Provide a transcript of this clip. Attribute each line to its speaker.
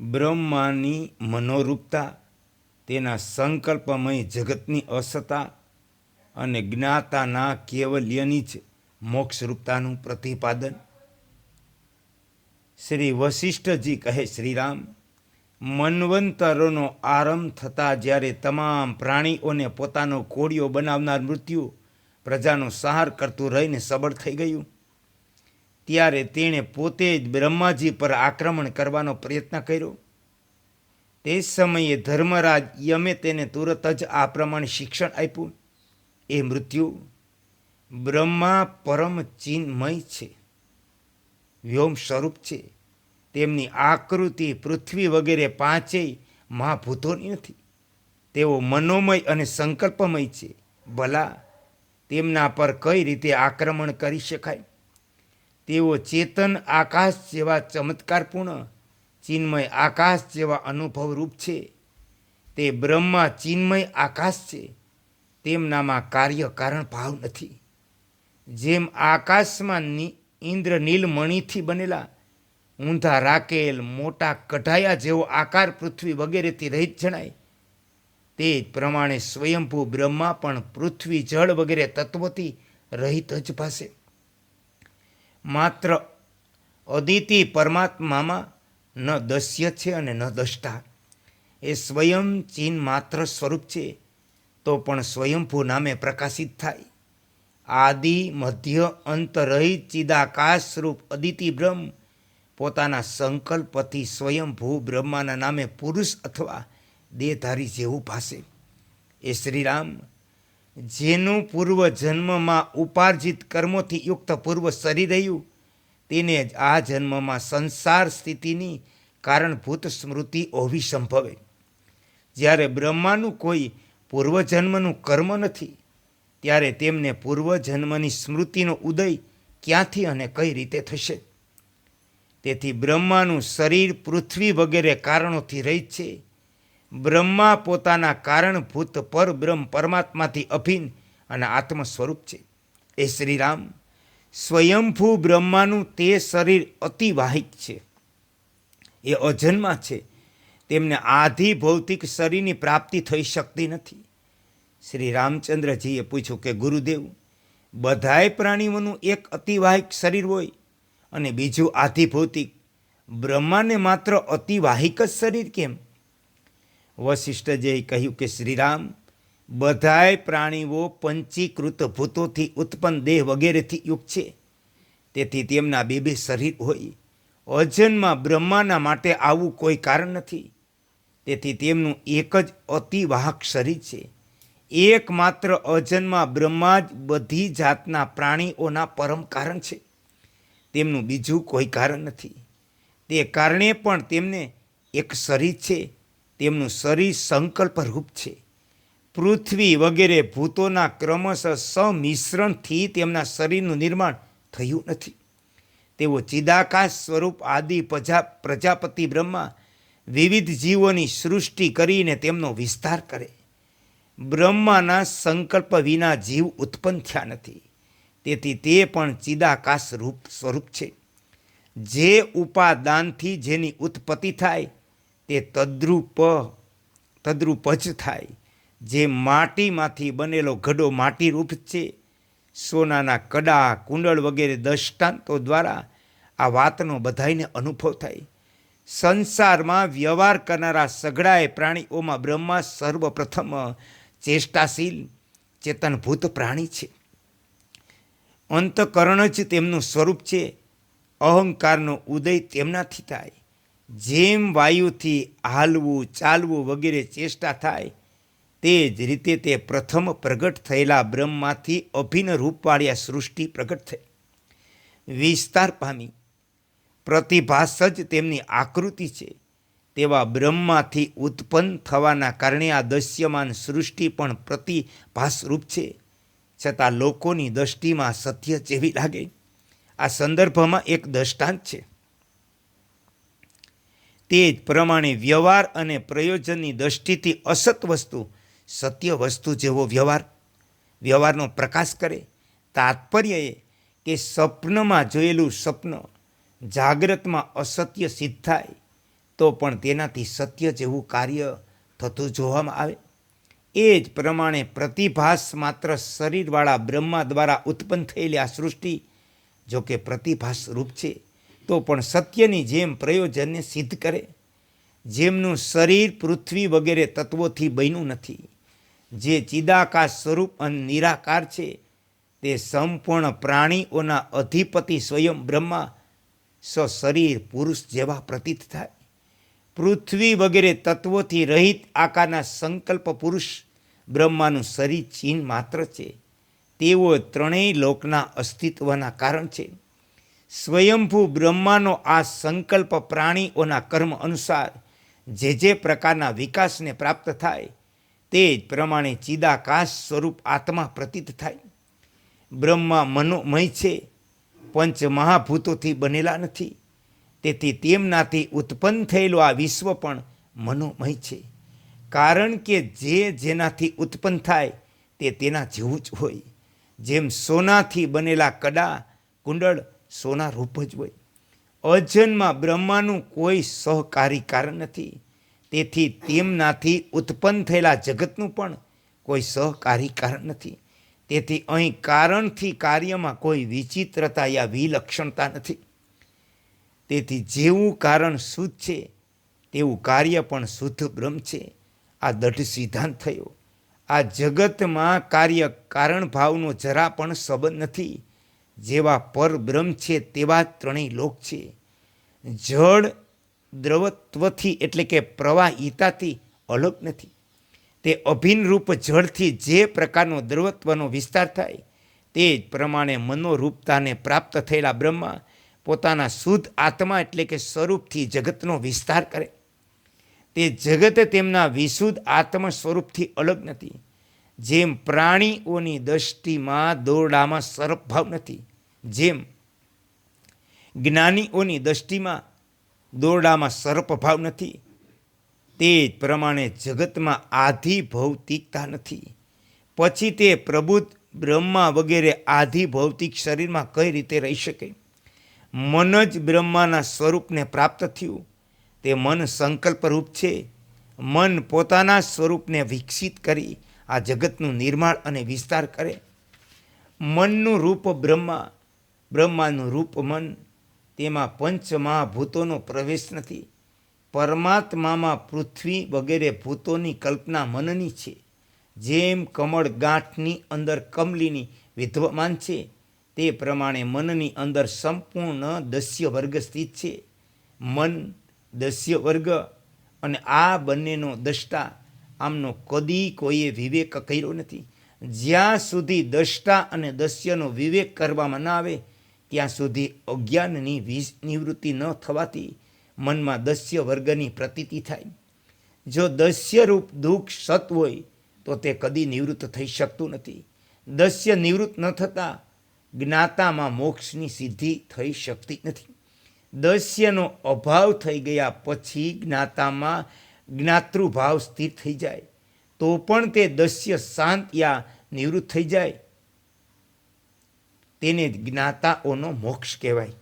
Speaker 1: બ્રહ્માની મનોરૂપતા, તેના સંકલ્પમય જગતની અસતા અને જ્ઞાતાના કેવલ્યની જ મોક્ષરૂપતાનું પ્રતિપાદન. શ્રી વશિષ્ઠજી કહે, શ્રીરામ, મન્વંતરોનો આરંભ થતાં જ્યારે તમામ પ્રાણીઓને પોતાનો કોળિયો બનાવનાર મૃત્યુ પ્રજાનો સહાર કરતું રહીને સબળ થઈ ગયું ત્યારે તેણે પોતે જ બ્રહ્માજી પર આક્રમણ કરવાનો પ્રયત્ન કર્યો. તે સમયે ધર્મરાજ યમે તેને તુરત જ આ પ્રમાણે શિક્ષણ આપ્યું. એ મૃત્યુ બ્રહ્મા પરમ ચિન્મય છે. વ્યોમ સ્વરૂપ છે. તેમની આકૃતિ પૃથ્વી વગેરે પાંચેય મહાભૂતોની નથી. તેઓ મનોમય અને સંકલ્પમય છે. ભલા, તેમના પર કઈ રીતે આક્રમણ કરી શકાય? તેઓ ચેતન આકાશ જેવા ચમત્કારપૂર્ણ, ચિન્મય આકાશ જેવા અનુભવરૂપ છે. તે બ્રહ્મા ચિન્મય આકાશ છે. તેમનામાં કાર્ય કારણ ભાવ નથી. જેમ આકાશમાં ઇન્દ્રનીલ મણીથી બનેલા ઊંધા રાકેલ મોટા કઢાયા જેવો આકાર પૃથ્વી વગેરેથી રહિત જણાય. તે જ પ્રમાણે સ્વયંભૂ બ્રહ્મા પણ પૃથ્વી જળ વગેરે તત્વોથી રહિત જ ભાસે. માત્ર અદિતિ પરમાત્મામાં ન દસ્ય છે અને ન દષ્ટા. એ સ્વયં ચીન માત્ર સ્વરૂપ છે, તો પણ સ્વયંભૂ નામે પ્રકાશિત થાય. આદિ, મધ્ય, અંતરહિત, ચિદાકાશ સ્વરૂપ અદિતિ બ્રહ્મ પોતાના સંકલ્પથી સ્વયંભૂ બ્રહ્માના નામે પુરુષ અથવા દેહધારી જેવું ભાષે એ શ્રીરામ જેનું પૂર્વ જન્મમાં ઉપાર્જિત કર્મોથી યુક્ત પૂર્વ શરીર રહ્યું, તેને જ આ જન્મમાં સંસાર સ્થિતિની કારણભૂત સ્મૃતિ હોવી સંભવે. જ્યારે બ્રહ્માનું કોઈ પૂર્વજન્મનું કર્મ નથી, ત્યારે તેમને પૂર્વજન્મની સ્મૃતિનો ઉદય ક્યાંથી અને કઈ રીતે થશે? તેથી બ્રહ્માનું શરીર પૃથ્વી વગેરે કારણોથી રહિત છે બ્રહ્મા પોતાના કારણભૂત પરબ્રહ્મ પરમાત્માથી અભિન્ન અને આત્મ સ્વરૂપ છે. એ શ્રીરામ સ્વયંભૂ બ્રહ્માનું તે શરીર અતિવાહિક છે. એ અજન્મા છે. તેમને આધિ ભૌતિક શરીરની પ્રાપ્તિ થઈ શકતી નથી. શ્રી રામચંદ્રજીએ પૂછ્યું કે ગુરુદેવ, બધાય પ્રાણીઓનું એક અતિવાહિક શરીર હોય અને બીજું આધિ ભૌતિક બ્રહ્માને માત્ર અતિવાહિક જ શરીર કેમ? વશિષ્ઠજીએ કહ્યું કે, શ્રીરામ, બધાય પ્રાણીઓ પંચીકૃત ભૂતોથી ઉત્પન્ન દેહ વગેરેથી યુક્ત છે. તેથી તેમના બે બે શરીર હોય. અજન્મા બ્રહ્માના માટે આવું કોઈ કારણ નથી. તેથી તેમનું એક જ અતિવાહક શરીર છે. એકમાત્ર અજન્મા બ્રહ્મા જ બધી જાતના પ્રાણીઓના પરમ કારણ છે. તેમનું બીજું કોઈ કારણ નથી. તે કારણે પણ તેમને એક શરીર છે. તેમનું શરીર સંકલ્પરૂપ છે. પૃથ્વી વગેરે ભૂતોના ક્રમશઃ સમિશ્રણથી તેમના શરીરનું નિર્માણ થયું નથી. તેઓ ચિદાકાશ સ્વરૂપ આદિ પ્રજા પ્રજાપતિ બ્રહ્મા વિવિધ જીવોની સૃષ્ટિ કરીને તેમનો વિસ્તાર કરે. બ્રહ્માના સંકલ્પ વિના જીવ ઉત્પન્ન થયા નથી. તેથી તે પણ ચિદાકાશ રૂપ સ્વરૂપ છે. જે ઉપાદાનથી જેની ઉત્પત્તિ થાય તે તદ્રુપ તદ્રુપ જ થાય. જે માટીમાંથી બનેલો ઘડો માટી રૂપ છે. સોનાના કડા, કુંડળ વગેરે દૃષ્ટાંતો દ્વારા આ વાતનો બધાઈને અનુભવ થાય. સંસારમાં વ્યવહાર કરનારા સઘળાએ પ્રાણીઓમાં બ્રહ્મા સર્વપ્રથમ ચેષ્ટાશીલ, ચેતનભૂત પ્રાણી છે. અંતકરણ જ તેમનું સ્વરૂપ છે. અહંકારનો ઉદય તેમનાથી થાય. જેમ વાયુથી હાલવું, ચાલવું વગેરે ચેષ્ટા થાય, તે જ રીતે તે પ્રથમ પ્રગટ થયેલા બ્રહ્મમાંથી અભિન્ન આ સૃષ્ટિ પ્રગટ થઈ. વિસ્તાર પામી. પ્રતિભાસ જ તેમની આકૃતિ છે. તેવા બ્રહ્માથી ઉત્પન્ન થવાના કારણે આ દશ્યમાન સૃષ્ટિ પણ પ્રતિભાસરૂપ છે. છતાં લોકોની દૃષ્ટિમાં સત્ય જેવી લાગે. આ સંદર્ભમાં એક દ્રષ્ટાંત છે. તે જ પ્રમાણે વ્યવહાર અને પ્રયોજનની દૃષ્ટિથી અસત વસ્તુ, સત્ય વસ્તુ જેવો વ્યવહાર. વ્યવહારનો પ્રકાશ કરે. તાત્પર્ય એ કે સ્વપ્નમાં જોયેલું સ્વપ્ન જાગ્રતમાં અસત્ય સિદ્ધ થાય, તો પણ તેનાથી સત્ય જેવું કાર્ય થતું જોવામાં આવે. એ જ પ્રમાણે પ્રતિભાસ માત્ર શરીરવાળા બ્રહ્મા દ્વારા ઉત્પન્ન થયેલી આ સૃષ્ટિ જો કે પ્રતિભાસ રૂપ છે. તો પણ સત્યની જેમ પ્રયોજનને સિદ્ધ કરે. જેમનું શરીર પૃથ્વી વગેરે તત્વોથી બન્યું નથી. જે ચિદાકાશ સ્વરૂપ અને નિરાકાર છે, તે સંપૂર્ણ પ્રાણીઓના અધિપતિ સ્વયં બ્રહ્મા, સ શરીર પુરુષ જેવા પ્રતીત થાય. પૃથ્વી વગેરે તત્વોથી રહિત આકારના સંકલ્પ પુરુષ બ્રહ્માનું શરીર ચીન માત્ર છે. તેઓ ત્રણેય લોકના અસ્તિત્વના કારણ છે. સ્વયંભૂ બ્રહ્માનો આ સંકલ્પ પ્રાણીઓના કર્મ અનુસાર જે જે પ્રકારના વિકાસને પ્રાપ્ત થાય, તે જ પ્રમાણે ચિદાકાશ સ્વરૂપ આત્મા પ્રતીત થાય. બ્રહ્મા મનોમય છે પંચ મહાભૂતોથી બનેલા નથી. તેથી તેમનાથી ઉત્પન્ન થયેલું આ વિશ્વ પણ મનોમય છે. કારણ કે જે જેનાથી ઉત્પન્ન થાય, તે તેના જેવું જ હોય. જેમ સોનાથી બનેલા કડા, કુંડળ સોના રૂપ જ હોય. અજન્મા બ્રહ્માનું કોઈ સહકારી કારણ નથી. તેથી તેમનાથી ઉત્પન્ન થયેલા જગતનું પણ કોઈ સહકારી કારણ નથી. તેથી અહીં કારણથી કાર્યમાં કોઈ વિચિત્રતા યા વિલક્ષણતા નથી. તેથી જેવું કારણ શુદ્ધ છે, તેવું કાર્ય પણ શુદ્ધ બ્રહ્મ છે. આ દઢ સિદ્ધાંત થયો. આ જગતમાં કાર્ય કારણ ભાવનો જરા પણ સંબંધ નથી. જેવા પરબ્રહ્મ છે તેવા ત્રણેય લોક છે. જળ દ્રવત્વથી એટલે કે પ્રવાહિતાથી અલગ નથી. તે અભિનરૂપ જળથી જે પ્રકારનો દ્રવત્વનો વિસ્તાર થાય, તે જ પ્રમાણે મનોરૂપતાને પ્રાપ્ત થયેલા બ્રહ્મા પોતાના શુદ્ધ આત્મા એટલે કે સ્વરૂપથી જગતનો વિસ્તાર કરે. તે જગત તેમના વિશુદ્ધ આત્મ સ્વરૂપથી અલગ નથી. જેમ પ્રાણીઓની દૃષ્ટિમાં દોરડામાં સર્પભાવ નથી. જેમ જ્ઞાનીઓની દૃષ્ટિમાં દોરડામાં સર્પભાવ નથી, તે જ પ્રમાણે જગતમાં આધિ ભૌતિકતા નથી. પછી તે પ્રબુદ્ધ બ્રહ્મા વગેરે આધી ભૌતિક શરીરમાં કઈ રીતે રહી શકે? મન જ બ્રહ્માના સ્વરૂપને પ્રાપ્ત થયું. તે મન સંકલ્પરૂપ છે. મન પોતાના સ્વરૂપને વિકસિત કરી આ જગતનું નિર્માણ અને વિસ્તાર કરે. મનનું રૂપ બ્રહ્મા બ્રહ્માનું રૂપ મન તેમાં પંચ મહાભૂતોનો પ્રવેશ નથી. પરમાત્મામાં પૃથ્વી વગેરે ભૂતોની કલ્પના મનની છે. જેમ કમળ ગાંઠની અંદર કમલીની વિદ્યમાન છે, તે પ્રમાણે મનની અંદર સંપૂર્ણ દસ્ય વર્ગ સ્થિત છે. મન દસ્ય વર્ગ અને આ બંનેનો દ્રષ્ટા આમનો કદી કોઈએ વિવેક કર્યો નથી. જ્યાં સુધી દ્રષ્ટા અને દસ્યનો વિવેક કરવામાં ન આવે ત્યાં સુધી અજ્ઞાનની વીજ નિવૃત્તિ ન થવાથી મનમાં દસ્ય વર્ગની પ્રતીતિ થાય. જો દસ્યરૂપ દુઃખ સત હોય, તો તે કદી નિવૃત્ત થઈ શકતું નથી. દસ્ય નિવૃત્ત ન થતાં જ્ઞાતામાં મોક્ષની સિદ્ધિ થઈ શકતી નથી. દસ્યનો અભાવ થઈ ગયા પછી જ્ઞાતામાં જ્ઞાતૃભાવ સ્થિર થઈ જાય. તો પણ તે દસ્ય શાંત યા નિવૃત્ત થઈ જાય. તેને જ્ઞાતાઓનો મોક્ષ કહેવાય.